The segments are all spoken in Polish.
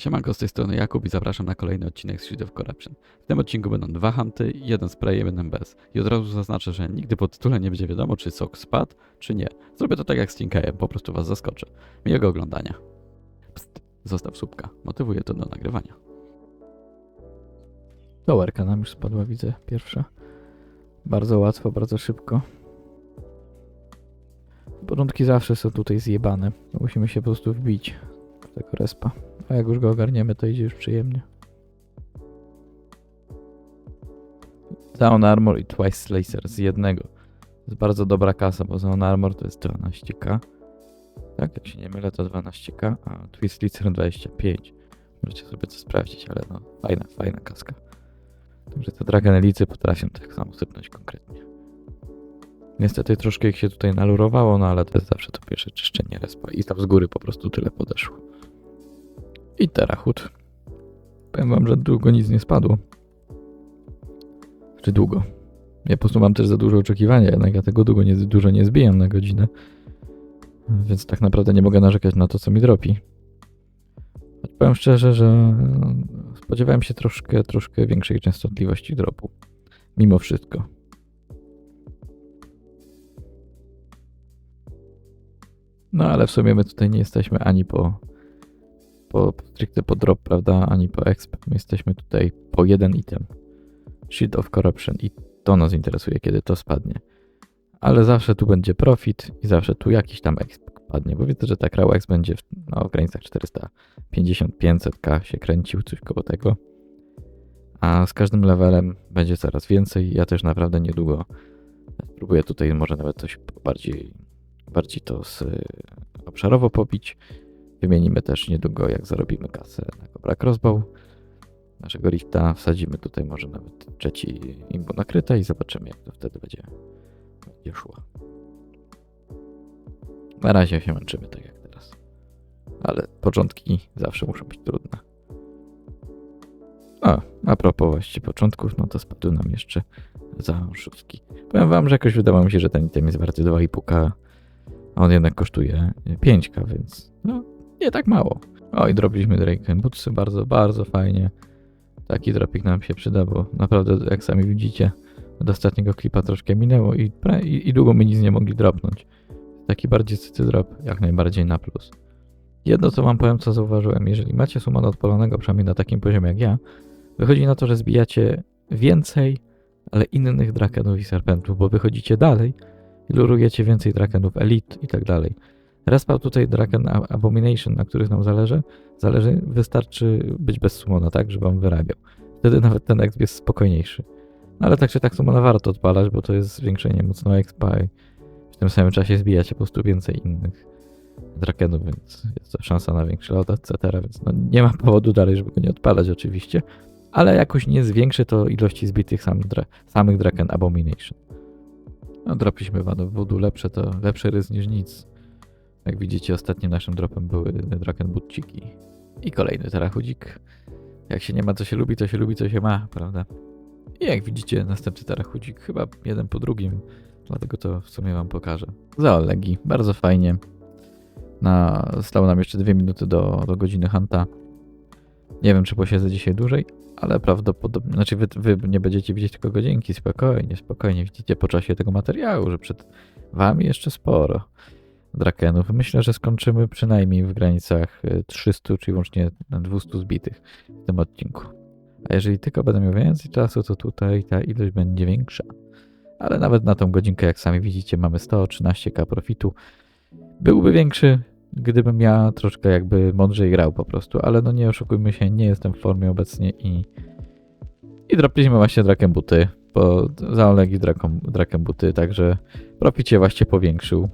Siemanko, z tej strony Jakub i zapraszam na kolejny odcinek Street of Corruption. W tym odcinku będą dwa hunty, jeden spray, jeden bez. I od razu zaznaczę, że nigdy po tytule nie będzie wiadomo, czy sok spadł, czy nie. Zrobię to tak jak z Tinkajem, po prostu was zaskoczę. Miłego oglądania. Psst, zostaw słupka, motywuje to do nagrywania. Dołerka nam już spadła, widzę, pierwsza. Bardzo łatwo, bardzo szybko. Porządki zawsze są tutaj zjebane. Musimy się po prostu wbić w tego respa. A jak już go ogarniemy, to idzie już przyjemnie. Down Armor i Twice Slicer z jednego. To jest bardzo dobra kasa, bo Down Armor to jest 12k. Tak, jak się nie mylę, to 12k, a Twist Slicer 25. Możecie sobie to sprawdzić, ale no, fajna, fajna kaska. Także te draganelicy potrafią tak samo sypnąć konkretnie. Niestety troszkę ich się tutaj nalurowało, no ale to jest zawsze to pierwsze czyszczenie respa i tam z góry po prostu tyle podeszło. I terachut. Powiem wam, że długo nic nie spadło. Czy długo? Ja po prostu mam też za dużo oczekiwania, jednak ja tego długo nie, dużo nie zbijam na godzinę. Więc tak naprawdę nie mogę narzekać na to, co mi dropi. Powiem szczerze, że no, spodziewałem się troszkę, troszkę większej częstotliwości dropu. Mimo wszystko. No ale w sumie my tutaj nie jesteśmy ani po, po stricte po drop, prawda, ani po exp. My jesteśmy tutaj po jeden item. Shield of Corruption i to nas interesuje, kiedy to spadnie. Ale zawsze tu będzie profit i zawsze tu jakiś tam exp padnie, bo widzę, że ta Crow X będzie w, no, w granicach 450-500k się kręcił, coś koło tego. A z każdym levelem będzie coraz więcej. Ja też naprawdę niedługo spróbuję tutaj może nawet coś bardziej, bardziej to z, obszarowo pobić. Wymienimy też niedługo, jak zarobimy kasę na Cobra Crossbow naszego rifta. Wsadzimy tutaj może nawet trzeci imbu nakryte i zobaczymy, jak to wtedy będzie, będzie szło. Na razie się męczymy tak jak teraz. Ale początki zawsze muszą być trudne. A, a propos właściwie początków, no to spadły nam jeszcze za szóstki. Powiem wam, że jakoś wydawało mi się, że ten item jest warty 2,5k, a on jednak kosztuje 5k, więc no, nie tak mało. O, i drobiliśmy Drake Bootsy, bardzo, bardzo fajnie. Taki dropik nam się przyda, bo naprawdę, jak sami widzicie, od ostatniego klipa troszkę minęło i, i, i długo my nic nie mogli dropnąć. Taki bardziej cycy drop, jak najbardziej na plus. Jedno co wam powiem, co zauważyłem, jeżeli macie sumana odpalonego, przynajmniej na takim poziomie jak ja, wychodzi na to, że zbijacie więcej, ale innych drakenów i serpentów, bo wychodzicie dalej i lurujecie więcej drakenów elite i tak dalej. Respawn tutaj Draken A- Abomination, na których nam zależy, zależy, wystarczy być bez sumona, tak, żeby on wyrabiał. Wtedy nawet ten exp jest spokojniejszy. No ale tak czy tak sumona warto odpalać, bo to jest zwiększenie mocno expa i w tym samym czasie zbijacie po prostu więcej innych drakenów, więc jest to szansa na większy lot, etc. Więc no, nie ma powodu dalej, żeby go nie odpalać oczywiście, ale jakoś nie zwiększy to ilości zbitych sam dra samych Draken Abomination. No, dropiliśmy Wano Voodoo, lepsze to lepszy rys niż nic. Jak widzicie, ostatnim naszym dropem były Draken Butciki. I kolejny tarachudzik. Jak się nie ma, co się lubi, to się lubi, co się ma, prawda? I jak widzicie, następny tarachudzik, chyba jeden po drugim, dlatego to w sumie wam pokażę. Za Olegi, bardzo fajnie. Na, stało nam jeszcze dwie minuty do, do godziny Hanta. Nie wiem, czy posiedzę dzisiaj dłużej, ale prawdopodobnie, znaczy wy, wy nie będziecie widzieć tylko godzinki, spokojnie, spokojnie. Widzicie po czasie tego materiału, że przed wami jeszcze sporo drakenów. Myślę, że skończymy przynajmniej w granicach y, 300 czy łącznie 200 zbitych w tym odcinku. A jeżeli tylko będę miał więcej czasu, to tutaj ta ilość będzie większa. Ale nawet na tą godzinkę, jak sami widzicie, mamy 113k profitu. Byłby większy, gdybym ja troszkę jakby mądrzej grał po prostu, ale no nie oszukujmy się, nie jestem w formie obecnie i i dropiliśmy właśnie Draken Buty, bo za Olegi Draken, Draken Buty, także profit się właśnie powiększył.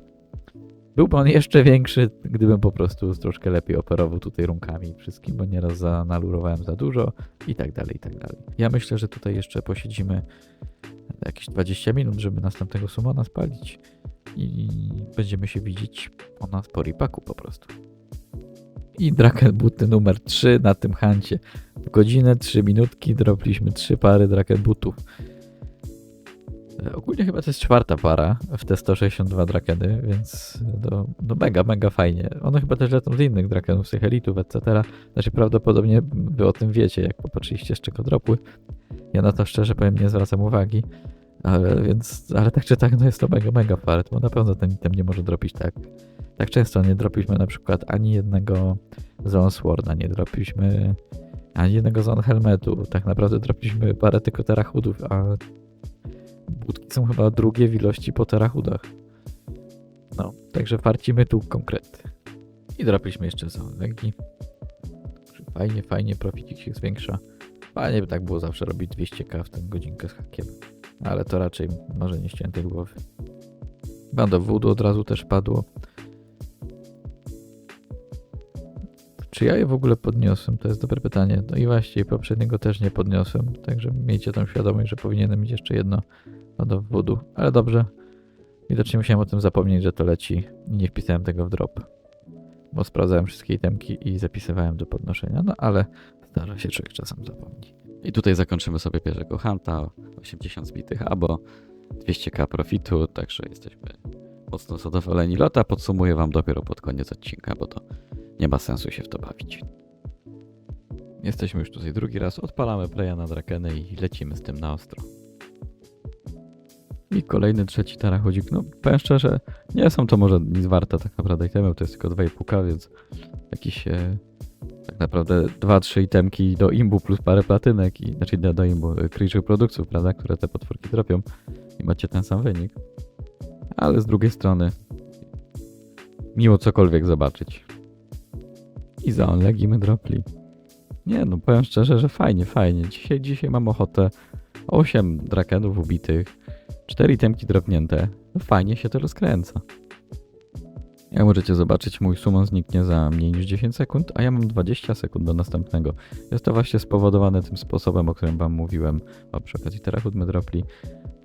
Byłby on jeszcze większy, gdybym po prostu troszkę lepiej operował tutaj runkami wszystkim, bo nieraz za, nalurowałem za dużo i tak dalej, i tak dalej. Ja myślę, że tutaj jeszcze posiedzimy jakieś 20 minut, żeby następnego sumona spalić i będziemy się widzieć po nas po ripaku po prostu. I Draken Buty numer 3 na tym hancie. W godzinę 3 minutki dropliśmy 3 pary Draken Butów. E, Ogólnie chyba to jest czwarta para w te 162 drakeny, więc to, no mega, mega fajnie. One chyba też lecą z innych drakenów, z tych elitów, etc. Znaczy prawdopodobnie wy o tym wiecie, jak popatrzyliście z czego. Ja na to szczerze powiem nie zwracam uwagi. Ale więc, ale tak czy tak, no jest to mega, mega fart, bo na pewno ten item nie może dropić tak. Tak często nie dropiliśmy na przykład ani jednego Zone Sworda, nie dropiliśmy ani jednego Zone Helmetu. Tak naprawdę dropiliśmy parę tylko terachudów, a budki są chyba drugie w ilości po terachudach. No, także farcimy tu konkrety. I dropiliśmy jeszcze Legi. Fajnie, fajnie, proficik się zwiększa. Fajnie by tak było zawsze robić 200k w tę godzinkę z hakiem. Ale to raczej może nie ściętej głowy. Bando Voodoo od razu też padło. Czy ja je w ogóle podniosłem? To jest dobre pytanie. No i właśnie, poprzedniego też nie podniosłem, także miejcie tam świadomość, że powinienem mieć jeszcze jedno Bando Voodoo. Ale dobrze. Widocznie musiałem o tym zapomnieć, że to leci i nie wpisałem tego w drop. Bo sprawdzałem wszystkie itemki i zapisywałem do podnoszenia. No ale zdarza się, człowiek czasem zapomni. I tutaj zakończymy sobie pierwszego Hanta, 80 zbitych abo, 200k profitu, także jesteśmy mocno zadowoleni. Lota podsumuję wam dopiero pod koniec odcinka, bo to nie ma sensu się w to bawić. Jesteśmy już tutaj drugi raz, odpalamy playa na Drakeny i lecimy z tym na ostro. I kolejny trzeci tarachodzik. No powiem szczerze, nie są to może nic warte tak naprawdę itemy, to jest tylko 2,5k, więc jakiś e, tak naprawdę 2-3 itemki do imbu plus parę platynek, i, znaczy do, do imbu, e, creature produktów, prawda, które te potworki dropią i macie ten sam wynik. Ale z drugiej strony miło cokolwiek zobaczyć. I za legimy dropli. Nie no, powiem szczerze, że fajnie, fajnie. Dzisiaj, dzisiaj mam ochotę 8 drakenów ubitych, 4 itemki dropnięte. No fajnie się to rozkręca. Jak możecie zobaczyć, mój summon zniknie za mniej niż 10 sekund, a ja mam 20 sekund do następnego. Jest to właśnie spowodowane tym sposobem, o którym wam mówiłem, a przy okazji Terachut Medropli,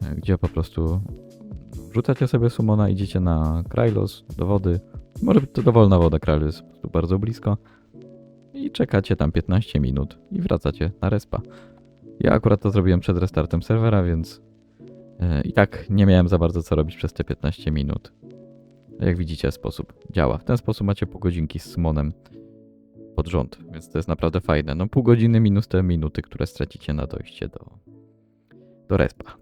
e, gdzie po prostu wrzucacie sobie summona, idziecie na Krylos, do wody, może być to dowolna woda, Krylos jest po prostu bardzo blisko i czekacie tam 15 minut i wracacie na respa. Ja akurat to zrobiłem przed restartem serwera, więc e, i tak nie miałem za bardzo co robić przez te 15 minut. Jak widzicie, sposób działa. W ten sposób macie pół godzinki z Simonem pod rząd, więc to jest naprawdę fajne. No pół godziny minus te minuty, które stracicie na dojście do, do respa.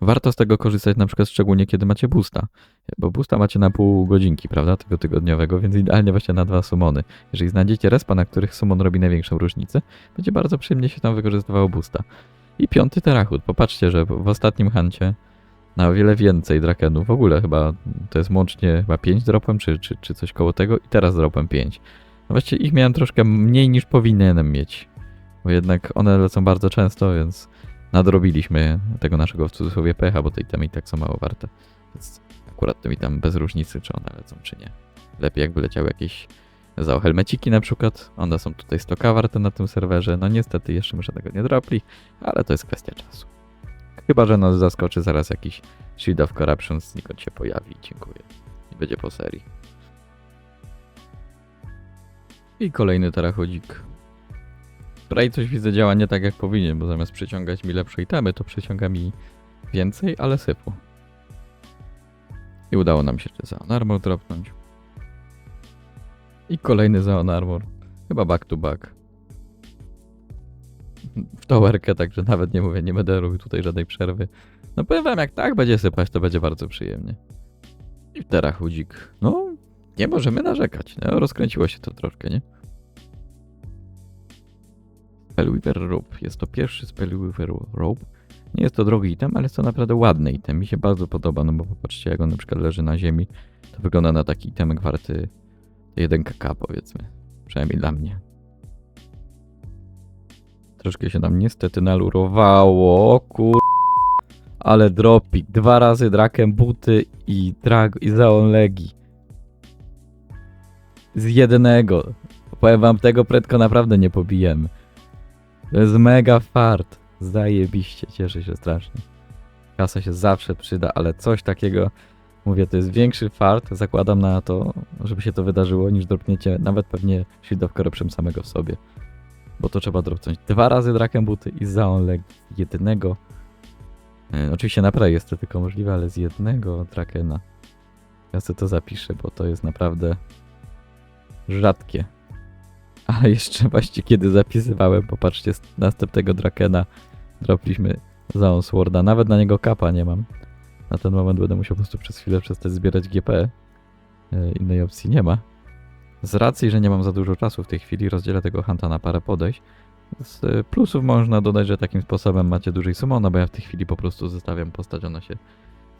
Warto z tego korzystać na przykład szczególnie kiedy macie boosta, bo boosta macie na pół godzinki, prawda, tego tygodniowego, więc idealnie właśnie na dwa sumony. Jeżeli znajdziecie respa, na których sumon robi największą różnicę, będzie bardzo przyjemnie się tam wykorzystywało boosta. I piąty terachut. Popatrzcie, że w ostatnim hancie na o wiele więcej drakenów. W ogóle chyba to jest łącznie chyba 5 dropem, czy, czy, czy coś koło tego i teraz dropem 5. No właściwie ich miałem troszkę mniej niż powinienem mieć. Bo jednak one lecą bardzo często, więc nadrobiliśmy tego naszego w cudzysłowie pecha, bo te itemy i tak są mało warte. Więc akurat to mi tam bez różnicy, czy one lecą, czy nie. Lepiej jakby leciały jakieś za helmeciki na przykład. One są tutaj 100k warte na tym serwerze. No niestety jeszcze muszę tego nie dropli, ale to jest kwestia czasu. Chyba, że nas zaskoczy zaraz jakiś Shield of Corruption znikąd się pojawi. Dziękuję. I będzie po serii. I kolejny terachodzik. Spray coś widzę działa nie tak jak powinien, bo zamiast przyciągać mi lepsze itemy, to przyciąga mi więcej, ale sypu. I udało nam się jeszcze Zaon Armor dropnąć. I kolejny Zaon Armor. Chyba back to back. W towerkę, także nawet nie mówię, nie będę robił tutaj żadnej przerwy. No powiem wam, jak tak będzie sypać, to będzie bardzo przyjemnie. I teraz chudzik. No, nie możemy narzekać. No, rozkręciło się to troszkę, nie? Spellweaver Rope. Jest to pierwszy Spellweaver Rope. Nie jest to drogi item, ale jest to naprawdę ładny item. Mi się bardzo podoba, no bo popatrzcie, jak on na przykład leży na ziemi. To wygląda na taki itemek warty 1kk powiedzmy. Przynajmniej dla mnie. Troszkę się nam niestety nalurowało. Kur... Ale dropik. Dwa razy drakem buty i drag i zaon legi. Z jednego. Powiem wam, tego prędko naprawdę nie pobijemy. To jest mega fart. Zajebiście, cieszę się strasznie. Kasa się zawsze przyda, ale coś takiego, mówię, to jest większy fart, zakładam na to, żeby się to wydarzyło, niż dropniecie nawet pewnie Shield Corruption samego w sobie. Bo to trzeba dropnąć dwa razy drakem buty i leg jednego. E, oczywiście na Prey jest to tylko możliwe, ale z jednego Drakena. Ja sobie to zapiszę, bo to jest naprawdę rzadkie. Ale jeszcze właśnie kiedy zapisywałem, popatrzcie, następnego Drakena dropliśmy Zaon Sworda. Nawet na niego kapa nie mam. Na ten moment będę musiał po prostu przez chwilę przestać zbierać GP. E, Innej opcji nie ma. Z racji, że nie mam za dużo czasu w tej chwili, rozdzielę tego Hunta na parę podejść. Z e, plusów można dodać, że takim sposobem macie dłużej summona, bo ja w tej chwili po prostu zostawiam postać, ona się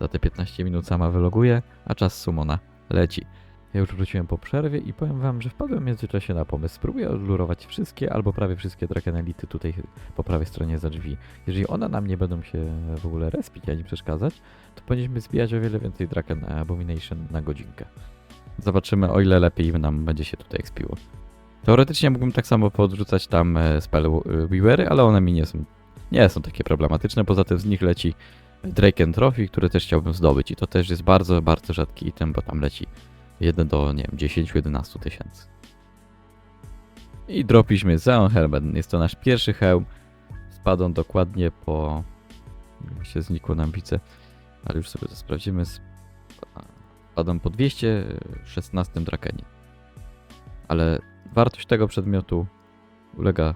za te 15 minut sama wyloguje, a czas summona leci. Ja już wróciłem po przerwie i powiem wam, że wpadłem w międzyczasie na pomysł. Spróbuję odlurować wszystkie albo prawie wszystkie Drakenelity tutaj po prawej stronie za drzwi. Jeżeli one nam nie będą się w ogóle respić ani przeszkadzać, to powinniśmy zbijać o wiele więcej Draken Abomination na godzinkę. Zobaczymy o ile lepiej nam będzie się tutaj expiło. Teoretycznie mógłbym tak samo podrzucać tam e, spell e, Weavery, ale one mi nie są, nie są takie problematyczne. Poza tym z nich leci Draken Trophy, który też chciałbym zdobyć i to też jest bardzo, bardzo rzadki item, bo tam leci 1 do, nie wiem, 10-11 tysięcy. I dropiliśmy Zeon Helmet. Jest to nasz pierwszy hełm. Spadł on dokładnie po... się znikło nam widzę, ale już sobie to sprawdzimy. Spadł po 216 Drakenie. Ale wartość tego przedmiotu ulega,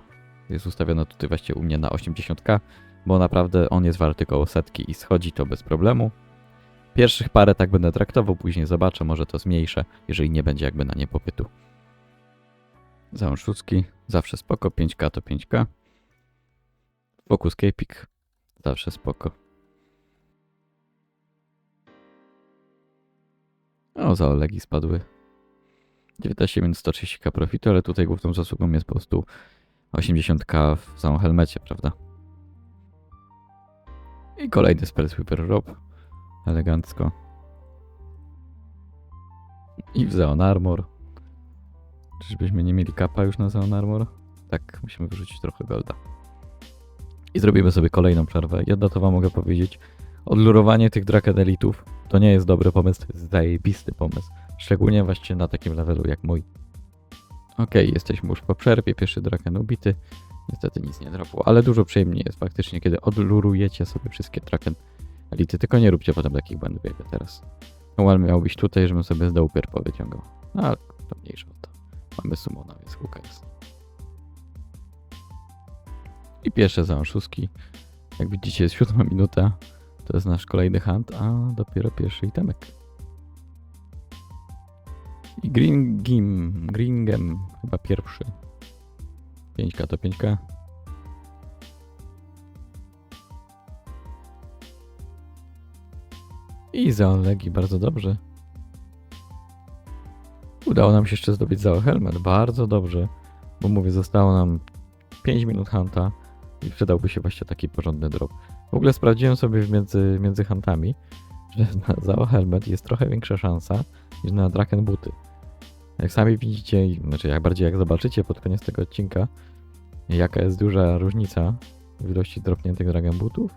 jest ustawiona tutaj właśnie u mnie na 80k, bo naprawdę on jest warty koło setki i schodzi to bez problemu. Pierwszych parę tak będę traktował, później zobaczę, może to zmniejszę, jeżeli nie będzie jakby na nie popytu. Załącz szóstki, zawsze spoko, 5k to 5k. Focus Capik, zawsze spoko. O, za Olegi spadły. 19 minut 130k profitu, ale tutaj główną zasługą jest po prostu 80k w samym helmecie, prawda? I kolejny Spell Sweeper Rob. Elegancko. I w Zeon Armor. Czyżbyśmy nie mieli kapa już na Zeon Armor? Tak, musimy wyrzucić trochę golda. I zrobimy sobie kolejną przerwę. Jedno to wam mogę powiedzieć. Odlurowanie tych Drakenelitów to nie jest dobry pomysł, to jest zajebisty pomysł. Szczególnie właśnie na takim levelu jak mój. Okej, jesteśmy już po przerwie, pierwszy Draken ubity. Niestety nic nie dropło, ale dużo przyjemniej jest faktycznie, kiedy odlurujecie sobie wszystkie Draken Elity. Tylko nie róbcie potem takich błędów jak ja teraz. Noel miał być tutaj, żebym sobie z dołu pierpo wyciągał. No, to mniejsza o to. Mamy sumona, więc huka jest. I pierwsze zaąszuski. Jak widzicie jest siódma minuta. To jest nasz kolejny hunt, a dopiero pierwszy itemek. I Green Gim, Gringem chyba pierwszy. 5k to 5k. I za Olegi bardzo dobrze. Udało nam się jeszcze zdobyć za helmet, bardzo dobrze. Bo mówię, zostało nam 5 minut hunta i przydałby się właśnie taki porządny drop. W ogóle sprawdziłem sobie między, między huntami, że na Zao Helmet jest trochę większa szansa niż na Draken Booty. Jak sami widzicie, znaczy jak bardziej jak zobaczycie pod koniec tego odcinka, jaka jest duża różnica w ilości dropniętych Dragon Bootów,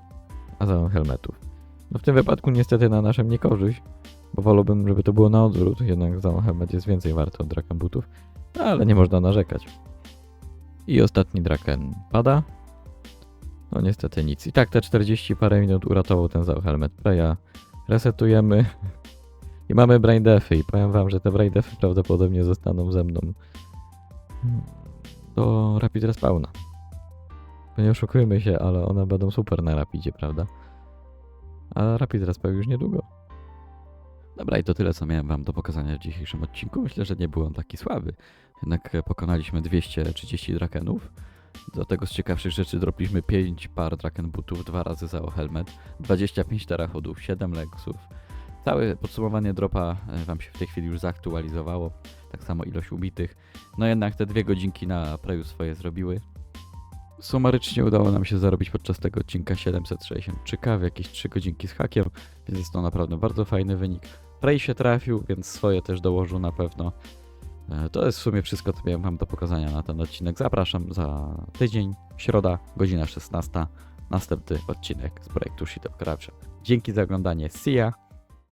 a Zao Helmetów. No w tym wypadku niestety na naszym niekorzyść, bo wolałbym, żeby to było na odwrót, jednak Zao Helmet jest więcej warty od Dragon Bootów, no, ale nie można narzekać. I ostatni Draken pada. No niestety nic. I tak te 40 parę minut uratował ten Zao Helmet Playa. Resetujemy. I mamy brain defy i powiem wam, że te brain defy prawdopodobnie zostaną ze mną do Rapid Respawna. Nie oszukujmy się, ale one będą super na Rapidzie, prawda? A Rapid Respawn już niedługo. Dobra, i to tyle, co miałem wam do pokazania w dzisiejszym odcinku. Myślę, że nie był on taki słaby. Jednak pokonaliśmy 230 drakenów. Do tego z ciekawszych rzeczy dropiliśmy 5 par draken bootów, 2 razy za helmet, 25 terachodów, 7 legsów. Całe podsumowanie dropa e, wam się w tej chwili już zaktualizowało. Tak samo ilość ubitych. No jednak te dwie godzinki na Preju swoje zrobiły. Sumarycznie udało nam się zarobić podczas tego odcinka 763k w jakieś 3 godzinki z hakiem, więc jest to naprawdę bardzo fajny wynik. Prej się trafił, więc swoje też dołożył na pewno. E, To jest w sumie wszystko, co miałem wam do pokazania na ten odcinek. Zapraszam za tydzień, środa, godzina 16. Następny odcinek z projektu Shit. Dzięki za oglądanie. See ya!